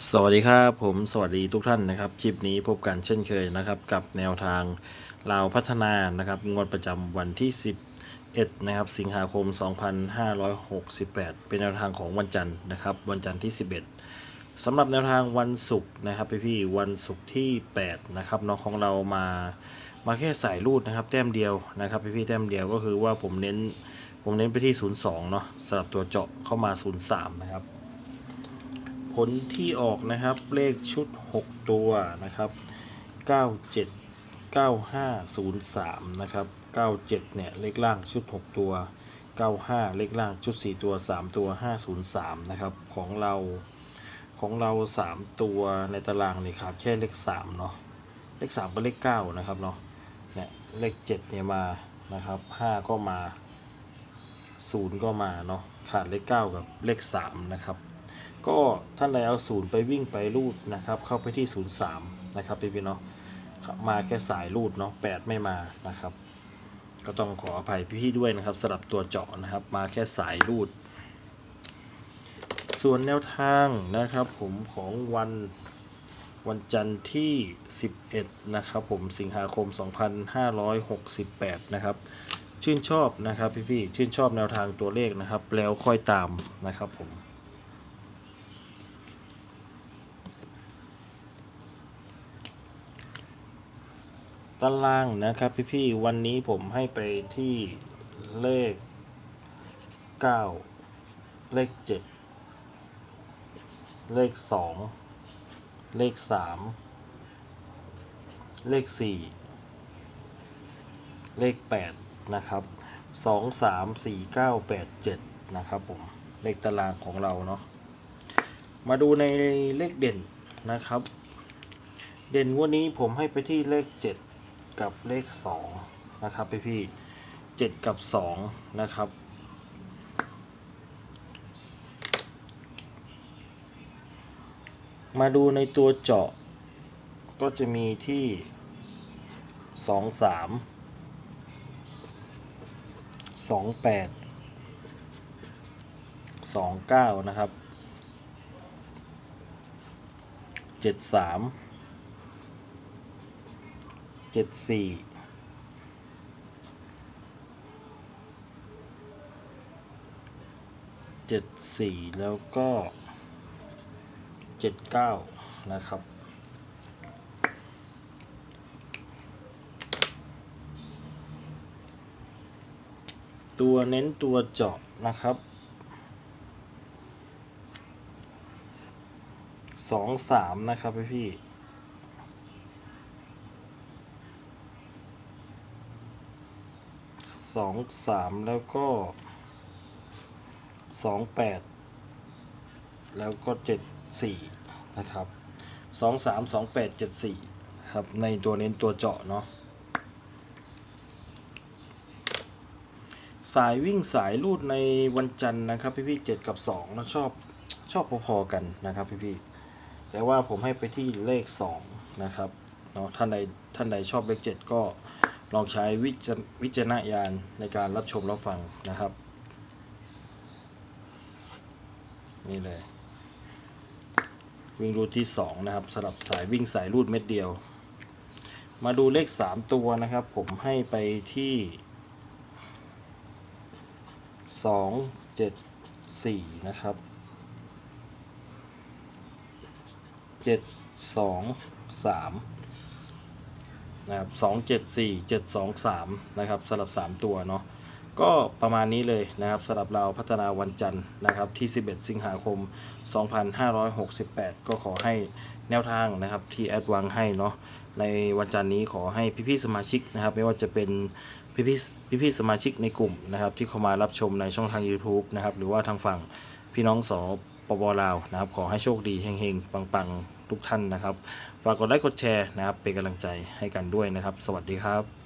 สวัสดีครับผมสวัสดีทุกท่านนะครับคลิปนี้พบกันเช่นเคยนะครับ กับแนวทางลาวพัฒนานะครับงวดประจำวันที่ 11นะครับสิงหาคม 2568 เป็นแนวทางของวันจันทร์นะครับ วันจันทร์ที่ 11สำหรับแนวทางวันศุกร์นะครับพี่ๆวันศุกร์ที่ 8 นะครับน้องของเรามามาแค่สายรูดนะครับ แต้มเดียวนะครับพี่ๆแต้มเดียวก็คือว่าผมเน้นผมเน้นไปที่ 02 เนาะสำหรับตัวเจาะเข้ามา 03 นะครับ ผลที่ออกนะครับ เลขชุด 6 ตัวนะครับ 97 9503 นะครับ 97 เนี่ย เลขล่างชุด 6 ตัว 95 เลขล่างชุด 4 ตัว 3 ตัว 503 นะครับ ของเราของเรา 3 ตัวในตารางนี่ขาดแค่เลข 3 เนาะเลข3กับเลข 9 นะครับเนาะเนี่ยเลข 7 เนี่ยมานะครับ 5 ก็มา 0 ก็มาเนาะขาดเลข 9 กับเลข 3 นะครับ ก็ท่านใดเอาศูนย์ไปวิ่งไปรูดนะครับ เข้าไปที่03นย์สามนะครับพี่พี่เนาะมาแค่สายรูดเนาะแปดไม่มานะครับ ก็ต้องขออภัยพี่ๆด้วยนะครับสำหรับตัวเจาะนะครับ มาแค่สายรูด ส่วนแนวทางนะครับ ผมของวันวันจันทร์ที่ 11 นะครับผมสิงหาคม 2568 นะครับ ชื่นชอบนะครับพี่ๆชื่นชอบแนวทางตัวเลขนะครับ แล้วค่อยตามนะครับผม ตารางนะครับพี่ๆวันนี้ผมให้ไปที่เลข 9 เลข 7 เลข 2 เลข 3 เลข 4 เลข 8 นะครับ 2 3 4 9 8 7 นะครับผมเลขตารางของเราเนาะมาดูในเลขเด่นนะครับ เด่นวันนี้ผมให้ไปที่เลข 7 กับเลข2นะครับพี่พี่เจ็ดกับ2นะครับมาดูในตัวเจาะ ก็จะมีที่2 3 2 8 2 9นะครับ7 3 เจ็ดสี่เจ็ดสี่แล้วก็เจ็ดเก้านะครับตัวเน้นตัวเจาะนะครับสองสามนะครับพี่พี่ สองสามแล้วก็สองแปดแล้วก็เจ็ดสี่นะครับสองสามสองแปดเจ็ดสี่ครับในตัวเน้นตัวเจาะเนาะสายวิ่งสายลูดในวันจันทร์นะครับพี่พี่เจ็ดกับสองนะชอบชอบพอๆกันนะครับพี่พี่แต่ว่าผมให้ไปที่เลขสองนะครับเนาะท่านใดท่านใดชอบเลขเจ็ดก็ ลองใช้วิจวจารณญาณในการรับชมรับฟังนะครับ นี่เลย วิ่งรูดที่ 2 นะครับสำหรับสายวิ่งสายรูดเม็ดเดียว มาดูเลข 3 ตัวนะครับ ผมให้ไปที่ 2 7 4 นะครับ 7 2 3 นะครับสองเจ็ดสี่เจ็ดสองสามนะครับสำหรับสามตัวเนาะก็ประมาณนี้เลยนะครับสำหรับเราพัฒนาวันจันทร์นะครับที่ 11 สิงหาคม 2568 ก็ขอให้แนวทางนะครับที่แอดวางให้เนาะในวันจันทร์นี้ขอให้พี่ๆสมาชิกนะครับ ไม่ว่าจะเป็นพี่ๆพี่ๆสมาชิกในกลุ่มนะครับ ที่เข้ามารับชมในช่องทาง YouTube นะครับหรือว่าทางฝั่งพี่น้องสอ ปปลาวนะครับ ขอให้โชคดีเฮงๆ ปังๆ ทุกท่านนะครับ ฝากกดไลค์กดแชร์นะครับ เป็นกำลังใจให้กันด้วยนะครับ สวัสดีครับ